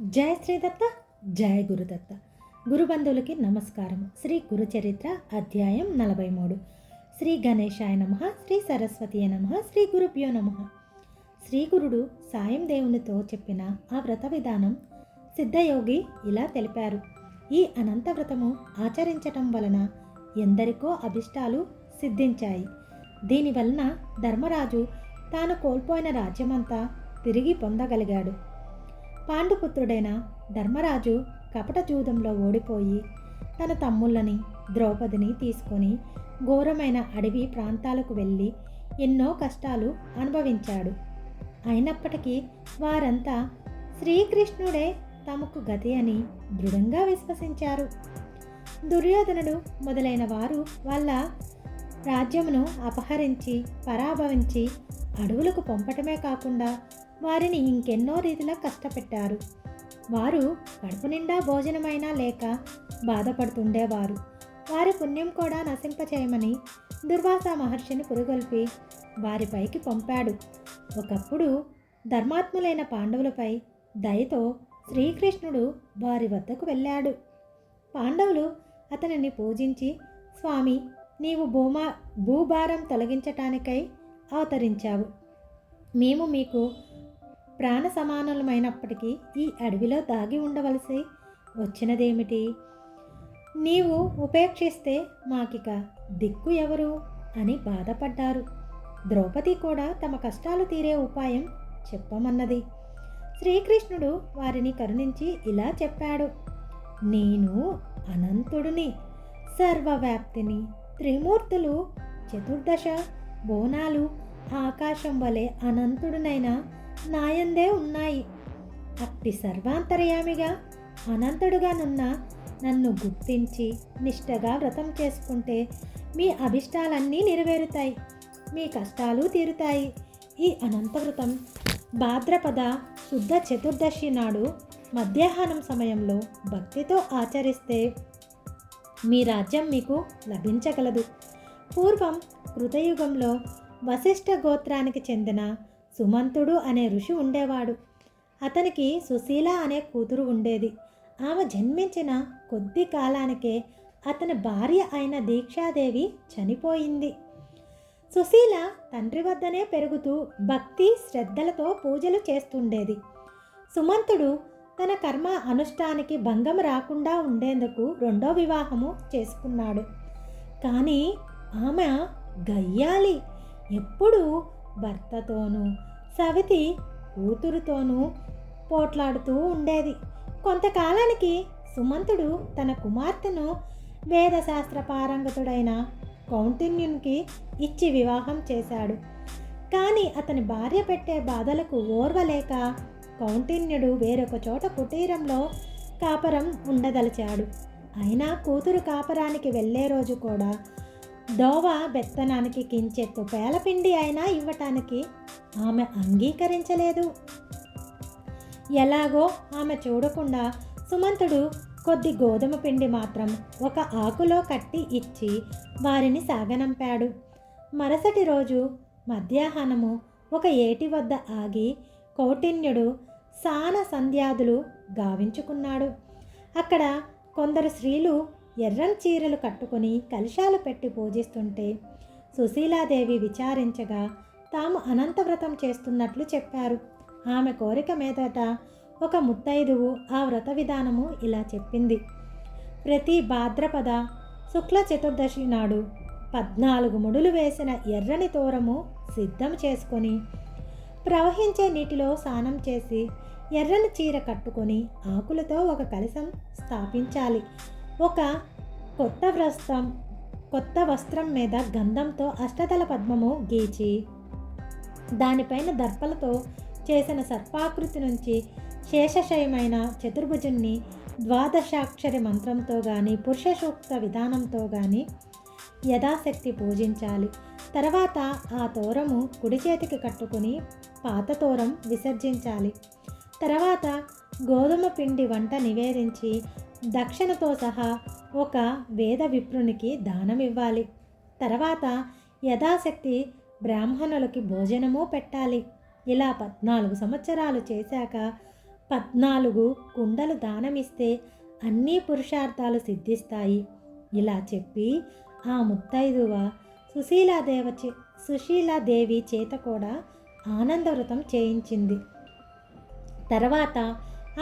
జయ శ్రీదత్త జయ గురుదత్త గురుబంధువులకి నమస్కారం. శ్రీ గురుచరిత్ర అధ్యాయం నలభై మూడు శ్రీ గణేశాయ నమ శ్రీ సరస్వతి నమ శ్రీ గురుభ్యో నమ. శ్రీ గురుడు సాయం దేవునితో చెప్పిన ఆ వ్రత విధానం సిద్ధయోగి ఇలా తెలిపారు. ఈ అనంత వ్రతము ఆచరించటం వలన ఎందరికో అభిష్టాలు సిద్ధించాయి. దీనివలన ధర్మరాజు తాను కోల్పోయిన రాజ్యమంతా తిరిగి పొందగలిగాడు. పాండుపుత్రుడైన ధర్మరాజు కపట జూదంలో ఓడిపోయి తన తమ్ముళ్ళని ద్రౌపదిని తీసుకొని ఘోరమైన అడవి ప్రాంతాలకు వెళ్ళి ఎన్నో కష్టాలు అనుభవించాడు. అయినప్పటికీ వారంతా శ్రీకృష్ణుడే తమకు గతి అని దృఢంగా విశ్వసించారు. దుర్యోధనుడు మొదలైన వారు వాళ్ళ రాజ్యమును అపహరించి పరాభవించి అడవులకు పంపటమే కాకుండా వారిని ఇంకెన్నో రీతిలో కష్టపెట్టారు. వారు కడుపు నిండా భోజనమైనా లేక బాధపడుతుండేవారు. వారి పుణ్యం కూడా నశింపచేయమని దుర్వాస మహర్షిని పురుగొల్పి వారిపైకి పంపాడు. ఒకప్పుడు ధర్మాత్ములైన పాండవులపై దయతో శ్రీకృష్ణుడు వారి వద్దకు వెళ్ళాడు. పాండవులు అతనిని పూజించి స్వామి నీవు భూమా భూభారం తొలగించటానికై అవతరించావు. మేము మీకు ప్రాణ సమానులమైనప్పటికీ ఈ అడవిలో దాగి ఉండవలసి వచ్చినదేమిటి? నీవు ఉపేక్షిస్తే మాకిక దిక్కు ఎవరు? అని బాధపడ్డారు. ద్రౌపది కూడా తమ కష్టాలు తీరే ఉపాయం చెప్పమన్నది. శ్రీకృష్ణుడు వారిని కరుణించి ఇలా చెప్పాడు. నేను అనంతుడిని సర్వవ్యాప్తిని త్రిమూర్తులు చతుర్దశ బోనాలు ఆకాశం వలె అనంతుడినైనా నాయందే ఉన్నాయి. అట్టి సర్వాంతర్యామిగా అనంతుడుగానున్న నన్ను గుర్తించి నిష్టగా వ్రతం చేసుకుంటే మీ అభిష్టాలన్నీ నెరవేరుతాయి. మీ కష్టాలు తీరుతాయి. ఈ అనంత వ్రతం భాద్రపద శుద్ధ చతుర్దశి నాడు మధ్యాహ్నం సమయంలో భక్తితో ఆచరిస్తే మీ రాజ్యం మీకు లభించగలదు. పూర్వం కృతయుగంలో వశిష్ఠ గోత్రానికి చెందిన సుమంతుడు అనే ఋషి ఉండేవాడు. అతనికి సుశీల అనే కూతురు ఉండేది. ఆమె జన్మించిన కొద్ది కాలానికే అతని భార్య అయిన దీక్షాదేవి చనిపోయింది. సుశీల తండ్రి వద్దనే పెరుగుతూ భక్తి శ్రద్ధలతో పూజలు చేస్తుండేది. సుమంతుడు తన కర్మ అనుష్ఠానికి భంగం రాకుండా ఉండేందుకు రెండో వివాహము చేసుకున్నాడు. కానీ ఆమె గయ్యాలి. ఎప్పుడూ భర్తతోనూ సవితి కూతురుతోనూ పోట్లాడుతూ ఉండేది. కొంతకాలానికి సుమంతుడు తన కుమార్తెను వేదశాస్త్ర పారంగతుడైన కౌంటిన్యునికి ఇచ్చి వివాహం చేశాడు. కానీ అతని భార్య పెట్టే బాధలకు ఓర్వలేక కౌంటిన్యుడు వేరొక చోట కుటీరంలో కాపరం ఉండదలిచాడు. అయినా కూతురు కాపరానికి వెళ్ళే రోజు కూడా దోవ బెత్తనానికి కించెత్తు పేలపిండి అయినా ఇవ్వటానికి ఆమె అంగీకరించలేదు. ఎలాగో ఆమె చూడకుండా సుమంతుడు కొద్ది గోధుమ పిండి మాత్రం ఒక ఆకులో కట్టి ఇచ్చి వారిని సాగనంపాడు. మరుసటి రోజు మధ్యాహ్నము ఒక ఏటి వద్ద ఆగి కౌటిన్యుడు సాన సంధ్యాదులు గావించుకున్నాడు. అక్కడ కొందరు స్త్రీలు ఎర్రని చీరలు కట్టుకొని కలశాలు పెట్టి పూజిస్తుంటే సుశీలాదేవి విచారించగా తాము అనంతవ్రతం చేస్తున్నట్లు చెప్పారు. ఆమె కోరిక మీదట ఒక ముత్తైదువు ఆ వ్రత విధానము ఇలా చెప్పింది. ప్రతి భాద్రపద శుక్ల చతుర్దశి నాడు పద్నాలుగు ముడులు వేసిన ఎర్రని తోరము సిద్ధం చేసుకొని ప్రవహించే నీటిలో స్నానం చేసి ఎర్రని చీర కట్టుకొని ఆకులతో ఒక కలసం స్థాపించాలి. ఒక కొత్త వస్త్రం కొత్త వస్త్రం మీద గంధంతో అష్టదళ పద్మము గీచి దానిపైన దర్పలతో చేసిన సర్పాకృతి నుంచి శేషశయమైన చతుర్భుజుణ్ణి ద్వాదశాక్షరి మంత్రంతో కానీ పురుష సూక్త విధానంతో కానీ యథాశక్తి పూజించాలి. తర్వాత ఆ తోరము కుడి చేతికి కట్టుకుని పాత తోరం విసర్జించాలి. తర్వాత గోధుమ పిండి వంట నివేదించి దక్షిణతో సహా ఒక వేద విప్రునికి దానం ఇవ్వాలి తర్వాత యథాశక్తి బ్రాహ్మణులకి భోజనము పెట్టాలి. ఇలా పద్నాలుగు సంవత్సరాలు చేశాక పద్నాలుగు కుండలు దానమిస్తే అన్ని పురుషార్థాలు సిద్ధిస్తాయి. ఇలా చెప్పి ఆ ముత్తైదువ సుశీలాదేవ చే సుశీలాదేవి చేత కూడా ఆనందవ్రతం చేయించింది. తర్వాత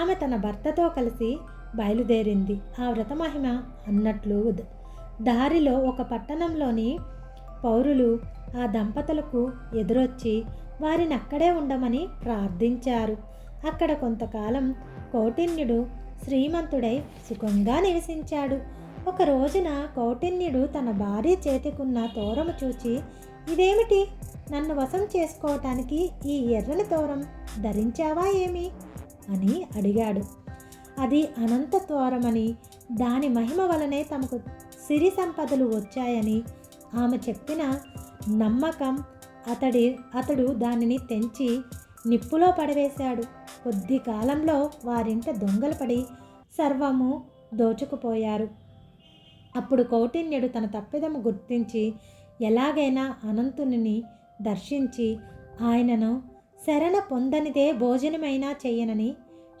ఆమె తన భర్తతో కలిసి బయలుదేరింది. ఆ వ్రతమహిమ అన్నట్లు దారిలో ఒక పట్టణంలోని పౌరులు ఆ దంపతులకు ఎదురొచ్చి వారిని అక్కడే ఉండమని ప్రార్థించారు. అక్కడ కొంతకాలం కౌటిన్యుడు శ్రీమంతుడై సుఖంగా నివసించాడు. ఒక రోజున కౌటిన్యుడు తన భార్య చేతికున్న తోరము చూచి ఇదేమిటి? నన్ను వశం చేసుకోవటానికి ఈ ఎర్రని తోరం ధరించావా ఏమి? అని అడిగాడు. అది అనంత తోరమని దాని మహిమ వలనే తమకు సిరి సంపదలు వచ్చాయని ఆమె చెప్పిన నమ్మకం అతడి అతడు దానిని తెంచి నిప్పులో పడవేశాడు. కొద్ది కాలంలో వారింట దొంగలు పడి సర్వము దోచుకుపోయారు. అప్పుడు కౌటిన్యుడు తన తప్పిదము గుర్తించి ఎలాగైనా అనంతుని దర్శించి ఆయనను శరణ పొందనిదే భోజనమైనా చేయనని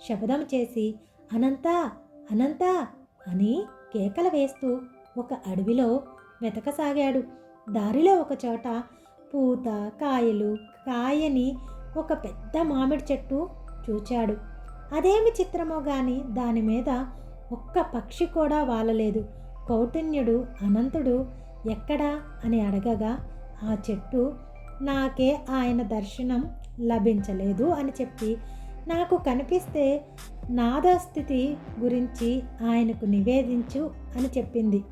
శపథం చేసి అనంత అనంత అని కేకలు వేస్తూ ఒక అడవిలో వెతకసాగాడు. దారిలో ఒక చోట పూత కాయలు కాయని ఒక పెద్ద మామిడి చెట్టు చూచాడు. అదేమి చిత్రమో గాని దాని మీద ఒక్క పక్షి కూడా వాలలేదు. కౌటిన్యుడు అనంతుడు ఎక్కడా అని అడగగా ఆ చెట్టు నాకే ఆయన దర్శనం లభించలేదు అని చెప్పి నాకు కనిపిస్తే నాదస్థితి గురించి ఆయనకు నివేదించు అని చెప్పింది.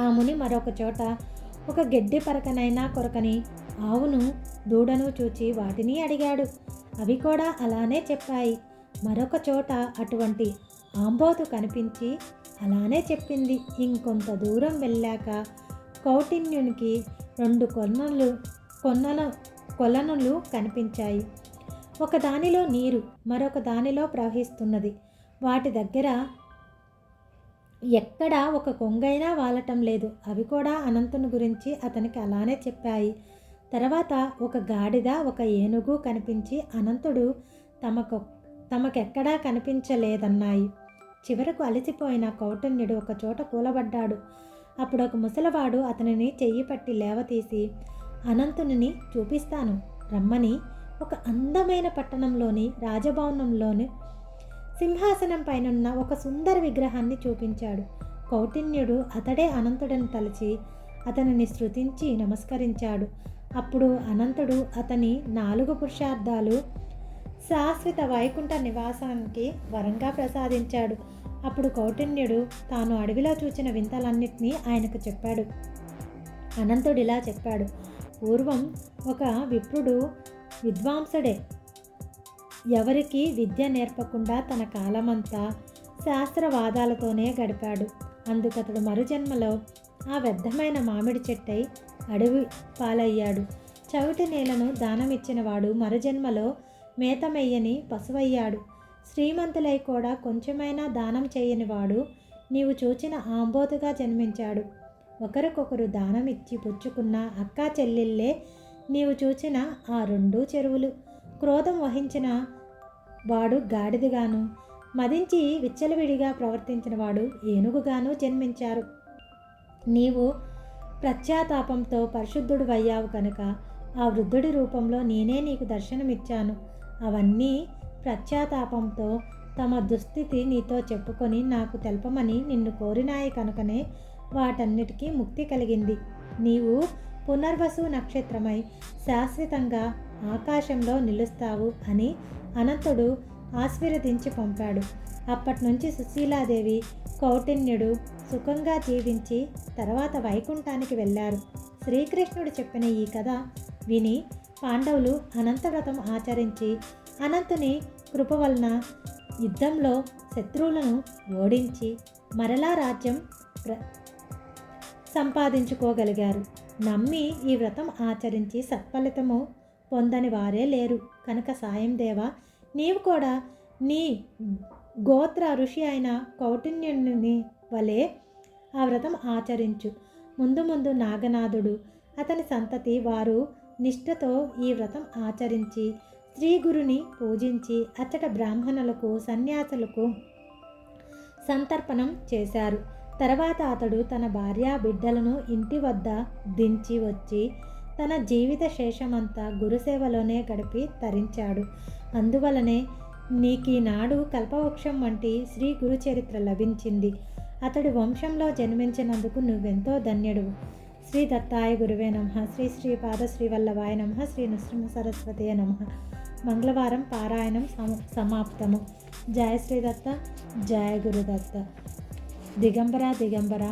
ఆ ముని మరొక చోట ఒక గడ్డి పరకనైనా కొరకని ఆవును దూడను చూచి వాటిని అడిగాడు. అవి కూడా అలానే చెప్పాయి. మరొక చోట అటువంటి ఆంబోతు కనిపించి అలానే చెప్పింది. ఇంకొంత దూరం వెళ్ళాక కౌటిన్యునికి రెండు కొన్నలు కొన్నల కొలనులు కనిపించాయి. ఒక దానిలో నీరు మరొక దానిలో ప్రవహిస్తున్నది. వాటి దగ్గర ఎక్కడా ఒక కొంగైనా వాలటం లేదు. అవి కూడా అనంతుని గురించి అతనికి అలానే చెప్పాయి. తర్వాత ఒక గాడిద ఒక ఏనుగు కనిపించి అనంతుడు తమకు తమకెక్కడా కనిపించలేదన్నాయి. చివరకు అలసిపోయిన కౌటన్యుడు ఒక చోట కూలబడ్డాడు. అప్పుడు ఒక ముసలవాడు అతనిని చెయ్యి పట్టి లేవతీసి అనంతుని చూపిస్తాను. రమ్మని ఒక అందమైన పట్టణంలోని రాజభవనంలోని సింహాసనం పైనున్న ఒక సుందర విగ్రహాన్ని చూపించాడు. కౌటిన్యుడు అతడే అనంతుడని తలచి అతనిని శృతించి నమస్కరించాడు. అప్పుడు అనంతుడు అతని నాలుగు పురుషార్థాలు శాశ్వత వైకుంఠ నివాసానికి వరంగా ప్రసాదించాడు. అప్పుడు కౌటిన్యుడు తాను అడవిలో చూసిన వింతలన్నింటినీ ఆయనకు చెప్పాడు. అనంతుడు ఇలా చెప్పాడు. పూర్వం ఒక విప్రుడు విద్వాంసుడే. ఎవరికి విద్య నేర్పకుండా తన కాలమంతా శాస్త్రవాదాలతోనే గడిపాడు. అందుకతడు మరుజన్మలో ఆ వ్యర్థమైన మామిడి చెట్టై అడవి పాలయ్యాడు. చవిటి నేలను దానమిచ్చినవాడు మరుజన్మలో మేతమెయ్యని పశువయ్యాడు. శ్రీమంతులై కూడా కొంచెమైనా దానం చేయనివాడు నీవు చూచిన ఆంబోతుగా జన్మించాడు. ఒకరికొకరు దానం ఇచ్చి పుచ్చుకున్న అక్కా చెల్లెళ్ళే నీవు చూచిన ఆ రెండు చెరువులు. క్రోధం వహించిన వాడు గాడిదగాను. మదించి విచ్చలవిడిగా ప్రవర్తించిన వాడు ఏనుగుగాను జన్మించారు. నీవు ప్రత్యాతాపంతో పరిశుద్ధుడు అయ్యావు కనుక ఆ వృద్ధుడి రూపంలో నేనే నీకు దర్శనమిచ్చాను. అవన్నీ ప్రత్యాతాపంతో తమ దుస్థితి నీతో చెప్పుకొని నాకు తెలపమని నిన్ను కోరినాయి కనుకనే వాటన్నిటికీ ముక్తి కలిగింది. నీవు పునర్వసు నక్షత్రమై శాశ్వతంగా ఆకాశంలో నిలుస్తావు అని అనంతుడు ఆశీర్వదించి పంపాడు. అప్పటి నుంచి సుశీలాదేవి కౌటిన్యుడు సుఖంగా జీవించి తర్వాత వైకుంఠానికి వెళ్ళారు. శ్రీకృష్ణుడు చెప్పిన ఈ కథ విని పాండవులు అనంతవ్రతం ఆచరించి అనంతుని కృప వలన యుద్ధంలో శత్రువులను ఓడించి మరలా రాజ్యం ప్ర సంపాదించుకోగలిగారు. నమ్మి ఈ వ్రతం ఆచరించి సత్ఫలితము పొందని వారే లేరు. కనుక సాయం దేవా నీవు కూడా నీ గోత్ర ఋషి అయిన కౌటిన్యుని వలె ఆ వ్రతం ఆచరించు. ముందు ముందు నాగనాథుడు అతని సంతతి వారు నిష్ఠతో ఈ వ్రతం ఆచరించి శ్రీ గురుని పూజించి అచ్చట బ్రాహ్మణులకు సన్యాసులకు సంతర్పణం చేశారు. తర్వాత అతడు తన భార్య బిడ్డలను ఇంటి వద్ద దించి వచ్చి తన జీవిత శేషమంతా గురుసేవలోనే గడిపి తరించాడు. అందువలనే నీకీనాడు కల్పవృక్షం వంటి శ్రీ గురు చరిత్ర లభించింది. అతడి వంశంలో జన్మించినందుకు నువ్వెంతో ధన్యుడు శ్రీ దత్తాయ గురువే నమ. శ్రీ శ్రీ పాదశ్రీ వల్లభాయ నమ. శ్రీ నృసింహ సరస్వతి నమ. మంగళవారం పారాయణం సమాప్తము. జయ శ్రీ దత్త జయ గురుదత్త. దిగంబర దిగంబర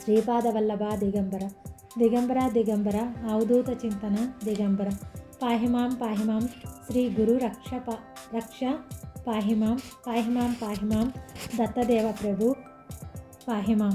శ్రీపాదవల్లభ దిగంబర దిగంబర దిగంబర అవధూత చింతన దిగంబర పాహిమాం పాహిమాం శ్రీ గురు రక్ష పా- రక్ష పాహిమాం పాహిమాం పాహిమాం దత్తదేవ ప్రభు పాహిమాం